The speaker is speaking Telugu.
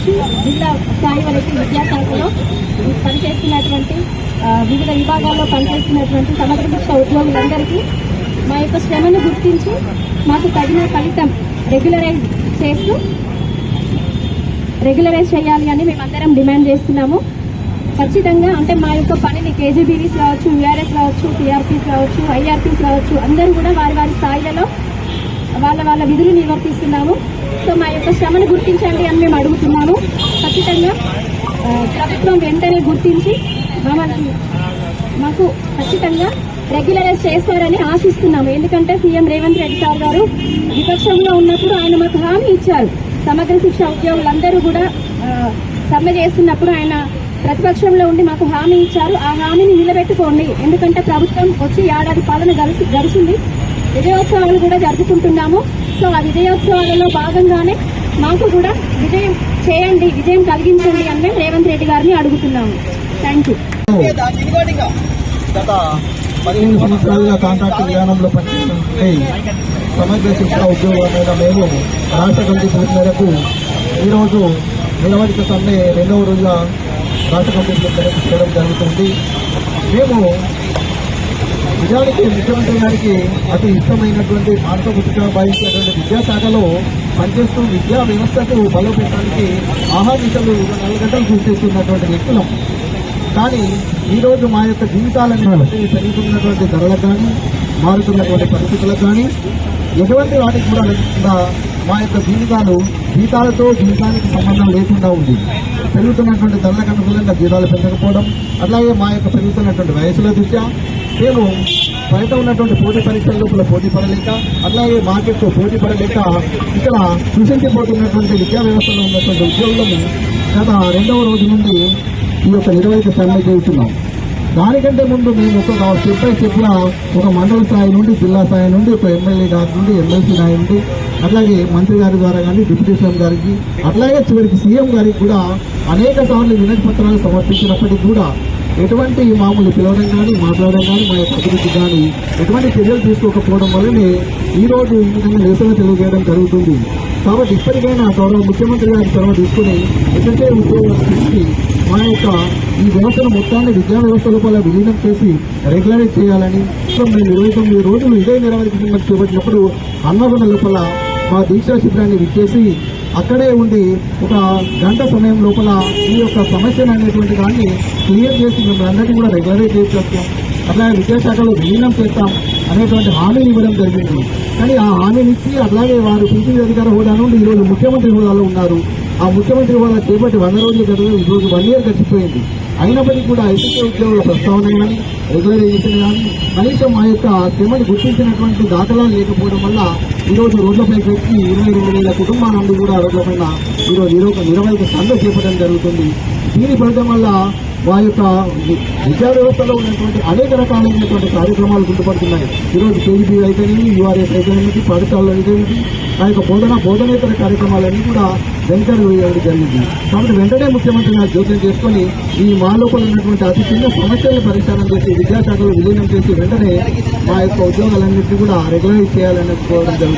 నుంచి జిల్లా స్థాయి వరకు విద్యాశాఖలో పనిచేస్తున్నటువంటి వివిధ విభాగాల్లో పనిచేస్తున్నటువంటి సమగ్ర శిక్ష ఉద్యోగులందరికీ మా యొక్క శ్రమను గుర్తించి మాకు తగిన ఫలితం రెగ్యులరైజ్ చేస్తూ రెగ్యులరైజ్ చేయాలి అని మేమందరం డిమాండ్ చేస్తున్నాము. ఖచ్చితంగా అంటే మా యొక్క పనిని కేజీబీవీస్ రావచ్చు యూఆర్ఎస్ రావచ్చు టీఆర్పీస్ రావచ్చు ఐఆర్పీస్ రావచ్చు అందరూ కూడా వారి వారి స్థాయిలలో వాళ్ళ వాళ్ళ విధులు నిర్వర్తిస్తున్నాము. సో మా యొక్క శ్రమను గుర్తించండి అని మేము అడుగుతున్నాము. ఖచ్చితంగా ప్రభుత్వం వెంటనే గుర్తించి మమ్మల్ని మాకు ఖచ్చితంగా రెగ్యులరైజ్ చేస్తారని ఆశిస్తున్నాము. ఎందుకంటే సీఎం రేవంత్ రెడ్డి సార్ గారు విపక్షంలో ఉన్నప్పుడు ఆయన మాకు హామీ ఇచ్చారు. సమగ్ర శిక్ష ఉద్యోగులందరూ కూడా సమ్మె చేస్తున్నప్పుడు ఆయన ప్రతిపక్షంలో ఉండి మాకు హామీ ఇచ్చారు. ఆ హామీని నిలబెట్టుకోండి. ఎందుకంటే ప్రభుత్వం వచ్చి ఏడాది పాలన గడిచి గడిచింది. విజయోత్సవాలు కూడా జరుపుకుంటున్నాము. సో ఆ విజయోత్సవాలలో భాగంగానే మాకు కూడా విజయం చేయండి విజయం కలిగించండి అని మేము రేవంత్ రెడ్డి గారిని అడుగుతున్నాము. థ్యాంక్ యూ గత పదిహేను సంవత్సరాలుగా కాంట్రాక్ట్ విధానంలో పనిచేస్తుంటే సమగ్ర శిక్షణ ఉద్యోగమైన మేము రాష్ట్ర కమిటీ పిలుపు మేరకు ఈరోజు నిలవడిక సమ్మె రెండవ రోజుగా రాష్ట్ర కమిటీ పిలుపు చేయడం జరుగుతుంది. మేము నిజానికి ముఖ్యమంత్రి గారికి అతి ఇష్టమైనటువంటి పాఠ్యపుస్తకం భావించినటువంటి విద్యాశాఖలో పనిచేస్తూ విద్యా వ్యవస్థకు బలోపేతానికి ఆహార్నిశలు ఇరవై నాలుగు గంటలు వ్యక్తులం. కానీ ఈరోజు మా యొక్క జీవితాలను చదువుతున్నటువంటి పెరుగుతున్నటువంటి ధరలకు కానీ మారుతున్నటువంటి పరిస్థితులకు కానీ ఎటువంటి వాటికి కూడా లేకుండా మా యొక్క జీవితాలు జీతాలతో జీవితానికి సంబంధం లేకుండా ఉంది. పెరుగుతున్నటువంటి ధరలకు అనుకూలంగా జీతాలు పెంచకపోవడం అలాగే మా యొక్క పెరుగుతున్నటువంటి వయసుల దృష్ట్యా మేము బయట ఉన్నటువంటి పోటీ పరీక్షల లోపల పోటీ పడలేక అట్లాగే మార్కెట్తో పోటీ పడలేక ఇక్కడ సృష్టించబోతున్నటువంటి విద్యా వ్యవస్థలో ఉన్నటువంటి ఉద్యోగులను గత రెండవ రోజు నుండి ఈ యొక్క నిర్వహిత సమ్మె చేస్తున్నాం. దానికంటే ముందు మేము ఒక స్టెప్ బై స్టెప్గా ఒక మండల స్థాయి నుండి జిల్లా స్థాయి నుండి ఒక ఎమ్మెల్యే గారి నుండి ఎమ్మెల్సీ గారి నుండి అట్లాగే మంత్రి గారి ద్వారా కానీ డిప్యూటీ సీఎం గారికి అట్లాగే చివరికి సీఎం గారికి కూడా అనేక సార్లు వినతి పత్రాలు సమర్పించినప్పటికీ కూడా ఎటువంటి మామూలు పిలవడం కానీ మాట్లాడడం కానీ మా యొక్క అభివృద్ధి కానీ ఎటువంటి చర్యలు తీసుకోకపోవడం వల్లనే ఈ రోజు ఈ విధంగా నిరసన తెలియజేయడం జరుగుతుంది. కాబట్టి ఇప్పటికైనా గౌరవ ముఖ్యమంత్రి గారి చొరవ తీసుకుని ఎక్కడికే ఉద్యోగాలు తీసి మా యొక్క ఈ వ్యవస్థను మొత్తాన్ని విద్యా వ్యవస్థ లోపల విలీనం చేసి రెగ్యులరైజ్ చేయాలని మేము ఇరవై తొమ్మిది రోజులు ఇదే నిరవధిక కింద చేపట్టినప్పుడు అన్నగుణ లోపల మా దీక్షా శిబిరాన్ని విచ్చేసి అక్కడే ఉండి ఒక గంట సమయం లోపల ఈ యొక్క సమస్యను అనేటువంటి దాన్ని క్లియర్ చేసి మేము అందరినీ కూడా రెగ్యులరైజ్ వస్తాం అట్లాగే విద్యాశాఖలో విలీనం చేస్తాం అనేటువంటి హామీని ఇవ్వడం జరిగింది. కానీ ఆ హామీని ఇచ్చి అట్లాగే వారు పీసీ అధికార హోదా నుండి ఈరోజు ముఖ్యమంత్రి హోదాలో ఉన్నారు. ఆ ముఖ్యమంత్రి హోదా చేపట్టి వంద రోజులు గడువు ఈరోజు వన్ ఇయర్ గడిచిపోయింది. అయినప్పటికీ కూడా ఐటీసీ ఉద్యోగుల ప్రస్తావన కానీ రెగ్యులరైజేషన్ కానీ కనీసం మా యొక్క శ్రమను గుర్తించినటువంటి దాఖలాలు లేకపోవడం వల్ల ఈరోజు రోడ్లపైకి వచ్చి ఇరవై రెండు వేల కుటుంబాలందరూ కూడా రోడ్లపైన ఈరోజు ఈరోజు నిరవైక సమ్మె చేపట్టడం జరుగుతుంది. దీని ఫలితం వల్ల మా యొక్క విద్యా వ్యవస్థలో ఉన్నటువంటి అనేక రకాలైనటువంటి కార్యక్రమాలు గుర్తుపడుతున్నాయి. ఈరోజు కేజీబీ అయితేనేమి యూఆర్ఎస్ అయితేనేమి పాఠశాలలో అయితేనేమి ఆ యొక్క బోధన బోధనేతర కార్యక్రమాలన్నీ కూడా వెంటనే వేయడం జరిగింది. కాబట్టి వెంటనే ముఖ్యమంత్రి నాకు జోక్యం చేసుకొని ఈ మా లోపల ఉన్నటువంటి అతి చిన్న సమస్యలను పరిష్కారం చేసి విద్యాశాఖలో విలీనం చేసి వెంటనే మా యొక్క ఉద్యోగాలన్నింటినీ కూడా రెగ్యులరైజ్ చేయాలని కోరడం జరుగుతుంది.